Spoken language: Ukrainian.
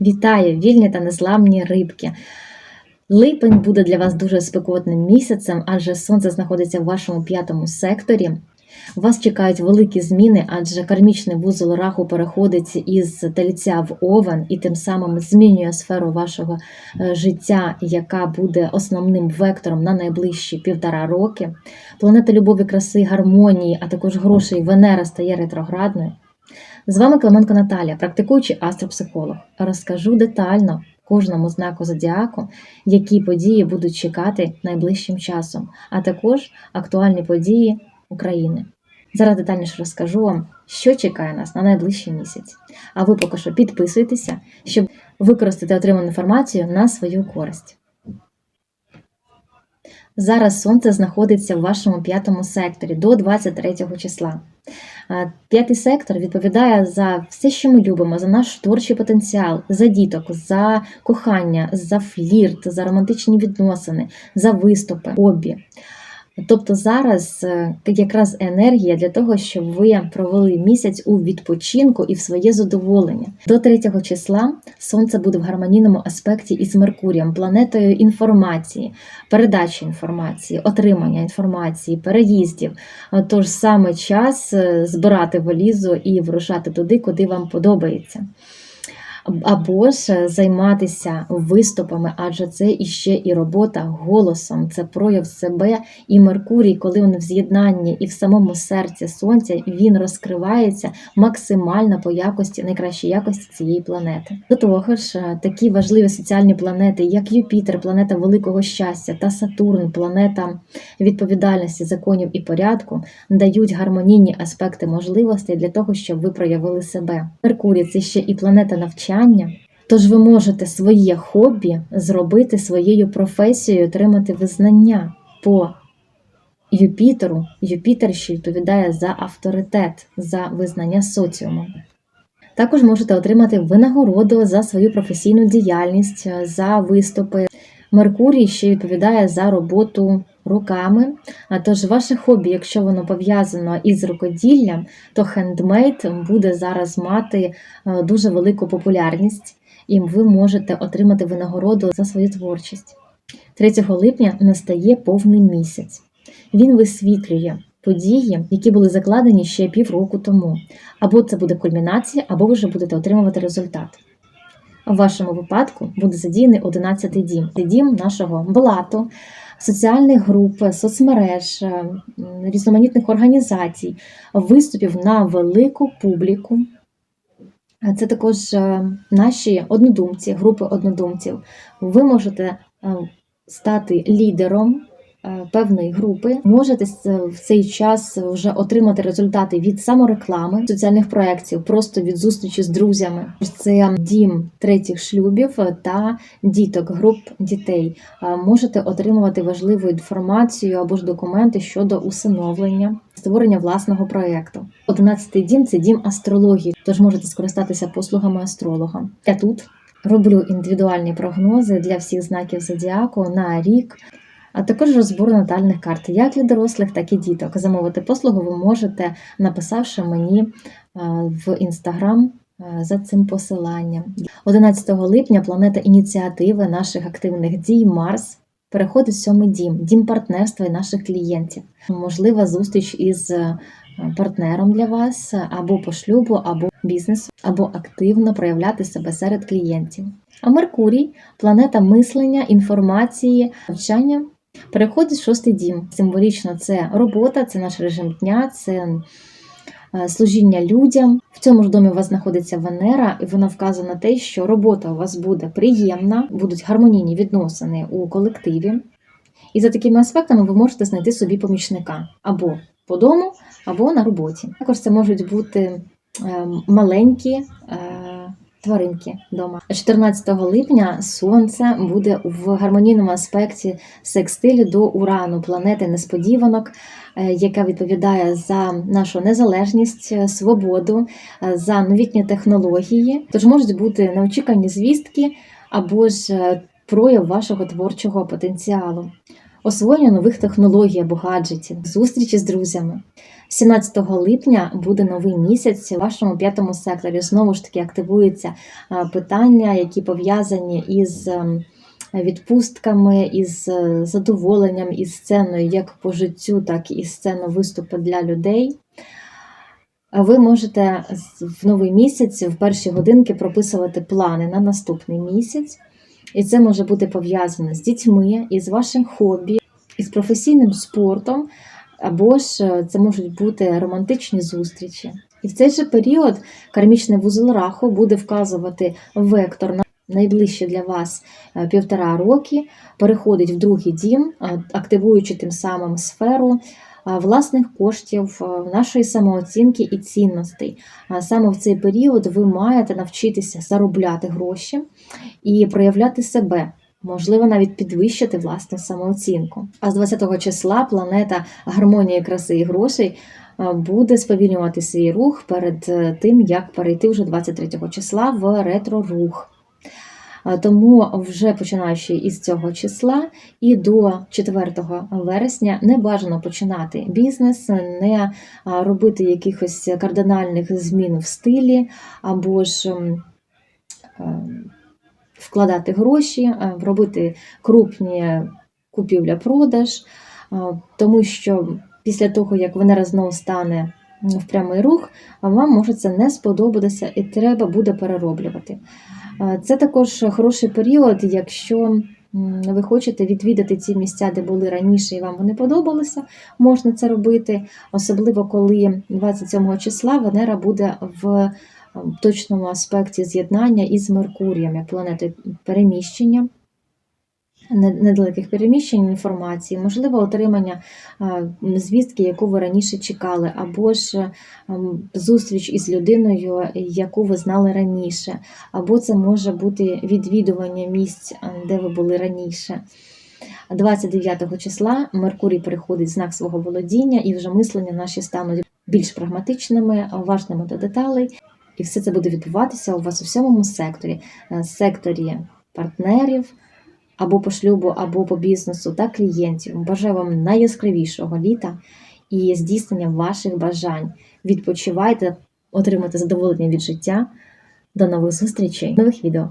Вітаю, вільні та незламні рибки. Липень буде для вас дуже спекотним місяцем, адже сонце знаходиться в вашому п'ятому секторі. Вас чекають великі зміни, адже кармічний вузол раху переходить із тельця в овен і тим самим змінює сферу вашого е, життя, яка буде основним вектором на найближчі півтора роки. Планета любові, краси, гармонії, а також грошей Венера стає ретроградною. З вами Клименко Наталія, практикуючий астропсихолог. Розкажу детально кожному знаку зодіаку, які події будуть чекати найближчим часом, а також актуальні події України. Зараз детальніше розкажу вам, що чекає нас на найближчий місяць. А ви поки що підписуйтеся, щоб використати отриману інформацію на свою користь. Зараз сонце знаходиться в вашому п'ятому секторі до 23 числа. П'ятий сектор відповідає за все, що ми любимо, за наш творчий потенціал, за діток, за кохання, за флірт, за романтичні відносини, за виступи, хобі. Тобто зараз е, якраз енергія для того, щоб ви провели місяць у відпочинку і в своє задоволення. До 3 числа сонце буде в гармонійному аспекті із Меркурієм, планетою інформації, передачі інформації, отримання інформації, переїздів. Тож саме час е, збирати валізу і вирушати туди, куди вам подобається або ж займатися виступами, адже це іще і робота голосом, це прояв себе і Меркурій, коли він в з'єднанні і в самому серці сонця він розкривається максимально по якості, найкращій якості цієї планети. До того ж, е, такі важливі соціальні планети, як Юпітер, планета великого щастя та Сатурн, планета відповідальності, законів і порядку, дають гармонійні аспекти можливостей для того, щоб ви проявили себе. Меркурій це ще і планета навчання навчання. Тож ви можете своє хобі зробити своєю професією, отримати визнання по Юпітеру. Юпітер ще відповідає за авторитет, за визнання соціуму. Також можете отримати винагороду за свою професійну діяльність, за виступи. Меркурій ще відповідає за роботу руками. А тож, ваше хобі, якщо воно пов'язано із рукоділлям, то хендмейд буде зараз мати е, дуже велику популярність, і ви можете отримати винагороду за свою творчість. 3 липня настає повний місяць. Він висвітлює події, які були закладені ще півроку тому. Або це буде кульмінація, або ви вже будете отримувати результат. В вашому випадку буде задіяний 11-й дім. Дім нашого блату, соціальних груп, соцмереж, е, різноманітних організацій, виступів на велику публіку. Це також е, наші однодумці, групи однодумців. Ви можете е, стати лідером певної групи можете в цей час вже отримати результати від самореклами, соціальних проєктів, просто від зустрічі з друзями. Це дім третіх шлюбів та діток, груп дітей. Е, можете отримувати важливу інформацію або ж документи щодо усиновлення, створення власного проєкту. Одинадцятий дім це дім астрології, тож можете скористатися послугами астролога. Я тут. Роблю індивідуальні прогнози для всіх знаків зодіаку на рік а також розбор натальних карт, як для дорослих, так і діток. Замовити послугу ви можете, написавши мені е, в інстаграм. Е, за цим посиланням 11 липня планета ініціативи наших активних дій Марс переходить в сьомий дім, дім партнерства і наших клієнтів. Можлива зустріч із е, партнером для вас або по шлюбу, або бізнесу, або активно проявляти себе серед клієнтів. А Меркурій планета мислення, інформації, навчання Переходить шостий дім. Символічно це робота, це наш режим дня, це е, служіння людям. В цьому ж домі у вас знаходиться Венера, і вона вказує на те, що робота у вас буде приємна, будуть гармонійні відносини у колективі. І за такими аспектами ви можете знайти собі помічника або по дому, або на роботі. Також це можуть бути е, маленькі. Тваринки вдома. 14 липня сонце буде в гармонійному аспекті секстилю до урану, планети несподіванок, е, яка відповідає за нашу незалежність, е, свободу, е, за новітні технології. Тож можуть бути неочікувані звістки або ж прояв вашого творчого потенціалу. Освоєння нових технологій або гаджетів, зустрічі з друзями. 17 липня буде новий місяць у вашому п'ятому секторі. Знову ж таки активуються питання, які пов'язані із ем, відпустками, із е, задоволенням, із сценою як по життю, так і сцену виступу для людей. Ви можете в новий місяць, в перші годинки прописувати плани на наступний місяць. І це може бути пов'язано з дітьми, із вашим хобі, із професійним спортом, або ж е, це можуть бути романтичні зустрічі. І в цей же період кармічний вузол раху буде вказувати вектор на найближче для вас е, півтора роки, переходить в другий дім, е, активуючи тим самим сферу власних коштів, нашої самооцінки і цінностей. Саме в цей період ви маєте навчитися заробляти гроші і проявляти себе. Можливо, навіть підвищити власну самооцінку. А з 20-го числа планета гармонії краси і грошей буде сповільнювати свій рух перед е, тим, як перейти вже 23 числа в ретро-рух. Е, Тому вже починаючи із цього числа і до 4 вересня не бажано починати бізнес, не робити якихось кардинальних змін в стилі або ж ем, вкладати гроші, е, робити крупні купівля-продаж, е, тому що після того, як Венера знову стане в прямий рух, вам може це не сподобатися і треба буде перероблювати. Це також хороший період, якщо ви хочете відвідати ці місця, де були раніше, і вам вони подобалися, можна це робити, особливо коли 27 числа Венера буде в точному аспекті з'єднання із Меркурієм, як планетою переміщення. Не- Недалеких переміщень інформації, можливо, отримання звістки, яку ви раніше чекали, або ж ем, зустріч із людиною, яку ви знали раніше, або це може бути відвідування місць, е, де ви були раніше. 29 числа Меркурій переходить в знак свого володіння, і вже мислення наші стануть більш прагматичними, уважними до деталей. І все це буде відбуватися у вас у сьомому секторі, е, секторі партнерів або по шлюбу, або по бізнесу та клієнтів. Бажаю вам найяскравішого літа і здійснення ваших бажань. Відпочивайте, отримайте задоволення від життя. До нових зустрічей, нових відео.